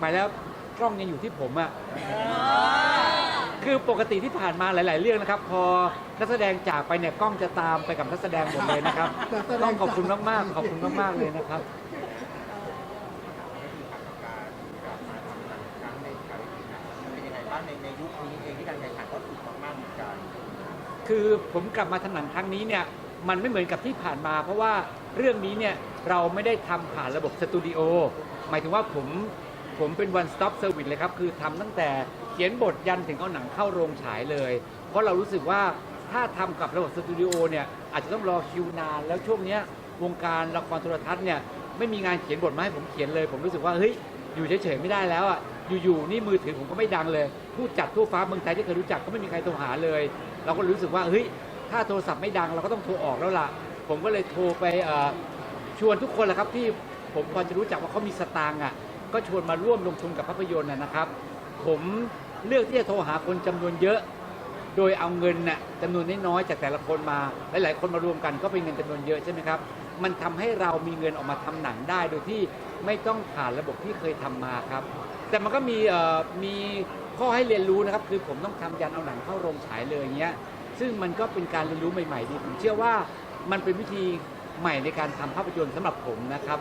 ไปแล้วกล้องยังอยู่ที่ผมอะ คือปกติที่ผ่านมาหลาย ๆ เรื่องนะครับ พอนักแสดงจากไปเนี่ยกล้องจะตามไปกับนักแสดงหมดเลยนะครับต้องขอบคุณมาก ๆ ขอบคุณมาก ๆ เลยนะครับ การกลับมาทำหนังครั้งในไทยเป็นยังไงบ้างในในยุคนี้เองที่การแข่งขันก็สูงมากๆเหมือนกันคือผมกลับมาทำหนังครั้งนี้เนี่ยมันไม่เหมือนกับที่ผ่านมา เพราะว่าเรื่องนี้เนี่ยเราไม่ได้ทำผ่านระบบสตูดิโอหมายถึงว่าผม ผมเป็น one stop service เลยครับ คือทำตั้งแต่เขียนบทยันถึงเอาหนังเข้าโรงฉายเลย เพราะเรารู้สึกว่าถ้าทำกับระบบสตูดิโอเนี่ยอาจจะต้องรอคิวนาน แล้วช่วงเนี้ยวงการละครโทรทัศน์เนี่ยไม่มีงานเขียนบทมาให้ผมเขียนเลย ผมรู้สึกว่าเฮ้ยอยู่เฉยๆไม่ได้แล้วอะอยู่ๆนี่มือถือผมก็ไม่ดังเลย ผู้จัดทั่วฟ้าเมืองไทยที่เคยรู้จักก็ไม่มีใครโทรหาเลย เราก็รู้สึกว่าเฮ้ยถ้าโทรศัพท์ไม่ดังเราก็ต้องโทรออกแล้วล่ะ ผมก็เลยโทรไปเอ่อ ชวนทุกคนแหละครับที่ผมพอจะรู้จักว่าเขามีสตางค์อะ ก็ชวนมาร่วมลงทุนกับภาพยนตร์นะครับ ผมเลือกที่จะโทรหาคนจำนวนเยอะ โดยเอาเงินน่ะจำนวนน้อยๆจากแต่ละคนมาหลายๆคนมารวมกันก็เป็นเงินจำนวนเยอะใช่ไหมครับมันทำให้เรามีเงินออกมาทำหนังได้โดยที่ไม่ต้องผ่านระบบที่เคยทำมาครับ แต่มันก็มีมีข้อให้เรียนรู้นะครับ คือผมต้องทำยันเอาหนังเข้าโรงฉายเลยอย่างเงี้ยซึ่งมันก็เป็นการเรียนรู้ใหม่ๆดีผมเชื่อว่ามันเป็นวิธีใหม่ในการทำภาพยนตร์สำหรับผมนะครับ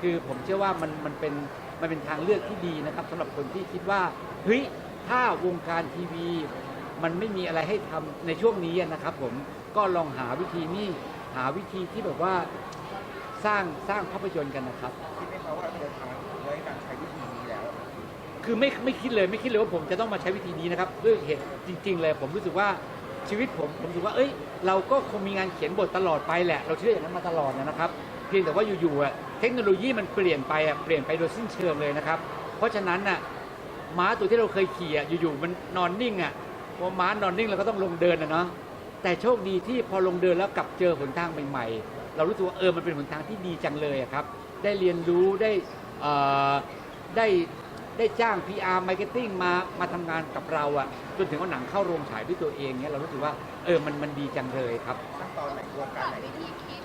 คือผมเชื่อว่ามันมันเป็น มันเป็นทางเลือกที่ดีนะครับสำหรับคนที่คิดว่าเฮ้ยถ้าวงการทีวี มันไม่มีอะไรให้ทำในช่วงนี้นะครับ ผมก็ลองหาวิธีนี้หาวิธีที่แบบว่าสร้างสร้างภาพยนตร์กันนะครับคิดไหมคะว่าเราจะเดินทางด้วยการใช้วิธีนี้แล้ว คือไม่ไม่คิดเลยไม่คิดเลยว่าผมจะต้องมาใช้วิธีนี้นะครับด้วยเหตุจริง ๆ เลย ผมรู้สึกว่าชีวิตผมผมรู้สึกว่าเอ้ย เราก็คงมีงานเขียนบทตลอดไปแหละ เราเชื่ออย่างนั้นมาตลอดนะครับ เพียงแต่ว่าอยู่ๆอะเทคโนโลยีมันเปลี่ยนไปอะเปลี่ยนไปโดยสิ้นเชิงเลยนะครับ เพราะฉะนั้นน่ะม้าตัวที่เราเคยขี่อะอยู่ๆมันนอนนิ่งอะพอม้านอนนิ่งเราก็ต้องลงเดินนะเนาะแต่โชคดีที่พอลงเดินแล้วกลับเจอหนทางใหม่ๆ เรารู้สึกว่าเออมันเป็นหนทางที่ดีจังเลยครับ ได้เรียนรู้ได้ได้ได้จ้าง PR Marketing มามาทำงานกับเราอะจนถึงว่าหนังเข้าโรงฉายด้วยตัวเองเนี่ยเรารู้สึกว่าเออมันมันดีจังเลยครับขั้นตอนไหนวงการรับไหนวิธีคิด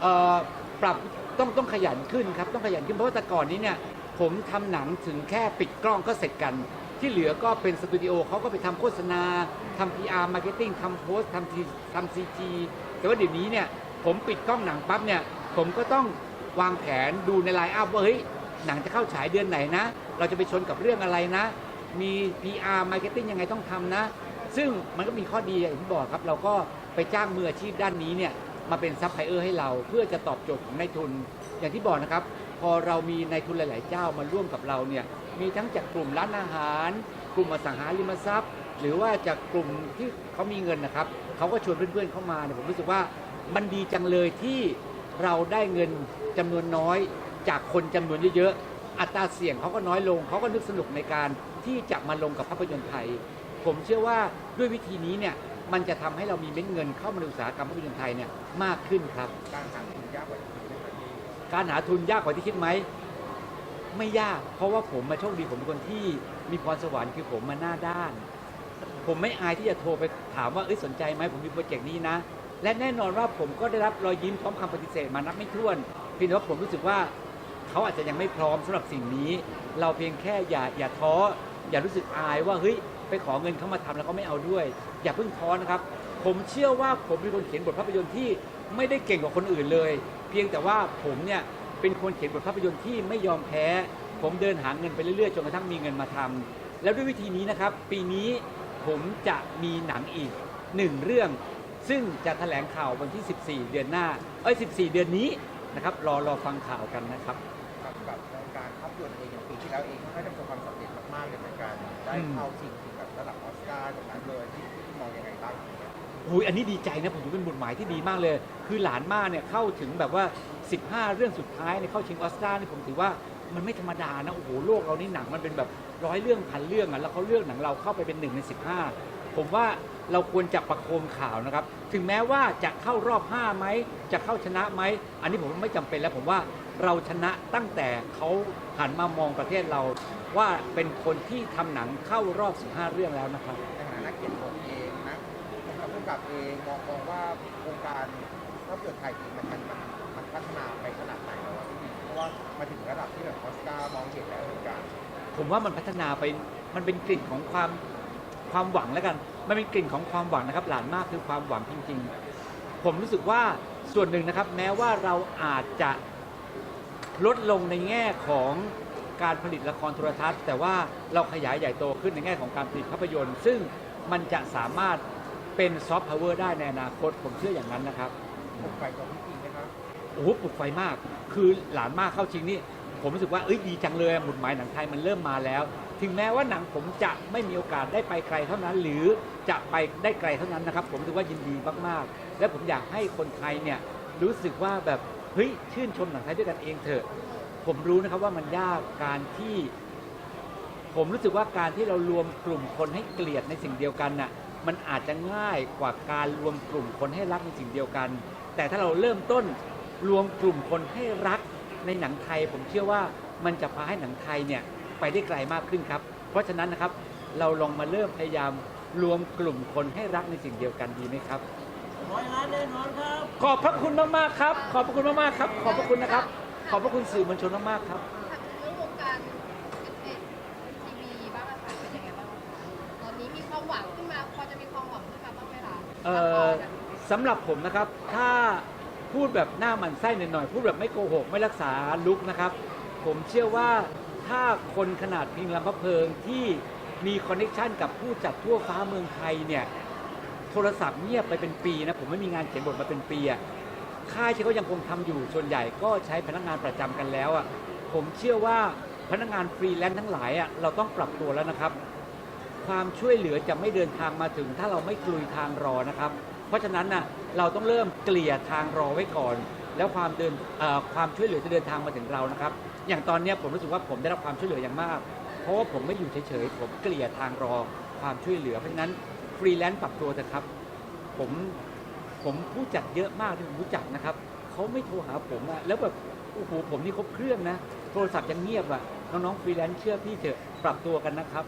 เอ่อปรับต้องต้องขยันขึ้นครับต้องขยันขึ้นเพราะว่าแต่ก่อนนี้เนี่ยผมทำหนังถึงแค่ปิดกล้องก็เสร็จกัน ที่เหลือก็เป็นสตูดิโอเขาก็ไปทำโฆษณาทำ PR Marketing ทำโพสทำทีทำซีจีแต่ว่าเดี๋ยวนี้เนี่ยผมปิดกล้องหนังปั๊บเนี่ยผมก็ต้องวางแผนดูในไลน์อัพว่าเฮ้ยหนังจะเข้าฉายเดือนไหนนะ เราจะไปชนกับเรื่องอะไรนะ มี PR Marketing ยังไงต้องทำนะ ซึ่งมันก็มีข้อดีอย่างที่บอกครับ เราก็ไปจ้างมืออาชีพด้านนี้เนี่ย มาเป็นซัพพลายเออร์ให้เราเพื่อจะตอบโจทย์ของนายทุน อย่างที่บอกนะครับ พอเรามีนายทุนหลาย ๆ เจ้ามาร่วมกับเราเนี่ยมีทั้งจากกลุ่มร้านอาหาร กลุ่มอสังหาริมทรัพย์ หรือว่าจากกลุ่มที่เขามีเงินนะครับเขาก็ชวนเพื่อน ๆ เข้ามาเนี่ยผมรู้สึกว่ามันดีจังเลยที่เราได้เงินจำนวนน้อย จากคนจำนวนเยอะ ๆ อัตราเสี่ยงเขาก็น้อยลงเขาก็นึกสนุกในการที่จะมาลงกับภาพยนตร์ไทย ผมเชื่อว่าด้วยวิธีนี้เนี่ย มันจะทำให้เรามีเม็ดเงินเข้ามาในอุตสาหกรรมภาพยนตร์ไทยเนี่ยมากขึ้นครับ การหาทุนยากกว่าที่คิดไหมครับพี่การหาทุนยากกว่าที่คิดไหม ไม่ยาก เพราะว่าผมมาโชคดีผมเป็นคนที่มีพรสวรรค์คือผมมาหน้าด้าน ผมไม่อายที่จะโทรไปถามว่าเอ้ยสนใจไหมผมมีโปรเจกต์นี้นะ และแน่นอนว่าผมก็ได้รับรอยยิ้มพร้อมคำปฏิเสธมานับไม่ถ้วนเพียงแต่ว่าผมรู้สึกว่าเขาอาจจะยังไม่พร้อมสำหรับสิ่งนี้ เราเพียงแค่อย่าอย่าท้ออย่ารู้สึกอายว่าเฮ้ย ไปขอเงินเขามาทำแล้วเขาไม่เอาด้วย อย่าเพิ่งท้อนะครับ ผมเชื่อว่าผมเป็นคนเขียนบทภาพยนตร์ที่ไม่ได้เก่งกว่าคนอื่นเลย เพียงแต่ว่าผมเนี่ยเป็นคนเขียนบทภาพยนตร์ที่ไม่ยอมแพ้ ผมเดินหาเงินไปเรื่อยๆจนกระทั่งมีเงินมาทำแล้วด้วยวิธีนี้นะครับ ปีนี้ผมจะมีหนังอีกหนึ่งเรื่อง ซึ่งจะแถลงข่าววันที่ 14 เดือนหน้าเอ้ย 14 เดือนนี้นะครับรอรอฟังข่าวกันนะครับกับกับวงการภาพยนตร์เองอย่างปีที่แล้วเองก็ได้ประสบความสำเร็จมากๆเลยเหมือนกันได้เข้าชิง ถึงแบบระดับออสการ์ตรงนั้นเลยที่ที่มองยังไงบ้างอย่างเงี้ยอุ้ยอันนี้ดีใจนะผมถือเป็นบุญหมายที่ดีมากเลย คือหลานมาเนี่ยเข้าถึงแบบว่า 15 เรื่องสุดท้ายเนี่ยเข้าชิงออสการ์นี่ผมถือว่ามันไม่ธรรมดานะโอ้โหโลกเรานี่หนังมันเป็นแบบร้อยเรื่องพันเรื่องอะแล้วเขาเลือกหนังเราเข้าไปเป็นหนึ่งใน 15 ผมว่าเราควรจะประโคมข่าวนะครับ ถึงแม้ว่าจะเข้ารอบ5ไหมจะเข้าชนะไหมอันนี้ผมไม่จำเป็นแล้วผมว่าเราชนะตั้งแต่เขาหันมามองประเทศเรา ว่าเป็นคนที่ทำหนังเข้ารอบ 15 เรื่องแล้วนะครับ ในฐานะนักเขียนบทเองนะกับผู้กำกับเองมองมองว่าวงการภาพยนตร์ไทยเองมันมันมันมันพัฒนาไปขนาดไหนแล้ววะพี่เพราะว่ามาถึงระดับที่แบบออสการ์มองเห็นแล้วเหมือนกันผมว่ามันพัฒนาไป มันเป็นกลิ่นของความความหวังแล้วกัน มันเป็นกลิ่นของความหวังนะครับ หลานมากคือความหวังจริงๆ ผมรู้สึกว่าส่วนหนึ่งนะครับ แม้ว่าเราอาจจะลดลงในแง่ของ การผลิตละครโทรทัศน์ แต่ว่าเราขยายใหญ่โตขึ้นในแง่ของการผลิตภาพยนตร์ ซึ่งมันจะสามารถเป็นซอฟต์พาวเวอร์ได้ในอนาคตผมเชื่ออย่างนั้นนะครับปลุกไฟตัวพี่จริงไหมครับโอ้โหปลุกไฟมาก คือหลานมากเข้าจริงนี่ผมรู้สึกว่าเอ้ยดีจังเลยหมุดหมายหนังไทยมันเริ่มมาแล้ว ถึงแม้ว่าหนังผมจะไม่มีโอกาสได้ไปไกลเท่านั้น หรือจะไปได้ไกลเท่านั้นนะครับ ผมรู้สึกว่ายินดีมากๆ และผมอยากให้คนไทยเนี่ยรู้สึกว่าแบบเฮ้ยชื่นชมหนังไทยด้วยกันเองเถอะ ผมรู้นะครับว่ามันยากการที่ ผมรู้สึกว่าการที่เรารวมกลุ่มคนให้เกลียดในสิ่งเดียวกันน่ะมันอาจจะง่ายกว่าการรวมกลุ่มคนให้รักในสิ่งเดียวกัน แต่ถ้าเราเริ่มต้นรวมกลุ่มคนให้รักในหนังไทย ผมเชื่อว่ามันจะพาให้หนังไทยเนี่ยไปได้ไกลมากขึ้นครับ เพราะฉะนั้นนะครับเราลองมาเริ่มพยายามรวมกลุ่มคนให้รักในสิ่งเดียวกันดีไหมครับร้อยล้านแน่นอนครับ ขอบพระคุณมากๆครับ ขอบพระคุณมากๆครับ ขอบพระคุณนะครับ ขอบพระคุณสื่อมวลชนมากๆครับ ถามถึงเรื่องวงการเอ็ทีวีบ้างอะค่ะเป็นยังไงบ้างคะตอนนี้มีความหวังขึ้นมาพอจะมีความหวังขึ้นมาบ้างไหมคะเอ่อสำหรับผมนะครับ ถ้าพูดแบบหน้าหมันไส้หน่อยๆ พูดแบบไม่โกหก ไม่รักษาลุกนะครับ ผมเชื่อว่าถ้าคนขนาดพิงลำพะเพิงที่มีคอนเน็ชันกับผู้จัดทั่วฟ้าเมืองไทยเนี่ย โทรศัพท์เงียบไปเป็นปีนะ ผมไม่มีงานเขียนบทมาเป็นปีอะ ค่ายที่เขายังคงทำอยู่ส่วนใหญ่ก็ใช้พนักงานประจำกันแล้วอะผมเชื่อว่าพนักงานฟรีแลนซ์ทั้งหลายอะเราต้องปรับตัวแล้วนะครับ ความช่วยเหลือจะไม่เดินทางมาถึง ถ้าเราไม่กลุยทางรอนะครับ เพราะฉะนั้นน่ะเราต้องเริ่มเกลี่ยทางรอไว้ก่อน แล้วความเดินความช่วยเหลือจะเดินทางมาถึงเรานะครับ อย่างตอนนี้ผมรู้สึกว่าผมได้รับความช่วยเหลืออย่างมาก เพราะว่าผมไม่อยู่เฉยๆผมเกลี่ยทางรอความช่วยเหลือเพราะฉะนั้นฟรีแลนซ์ปรับตัวเถอะครับ ผม ผมผู้จัดเยอะมากที่ผมรู้จักนะครับเขาไม่โทรหาผมอะแล้วแบบโอ้โหผมนี่ครบเครื่องนะ โทรศัพท์ยังเงียบอะน้องๆฟรีแลนซ์เชื่อพี่เถอะปรับตัวกันนะครับ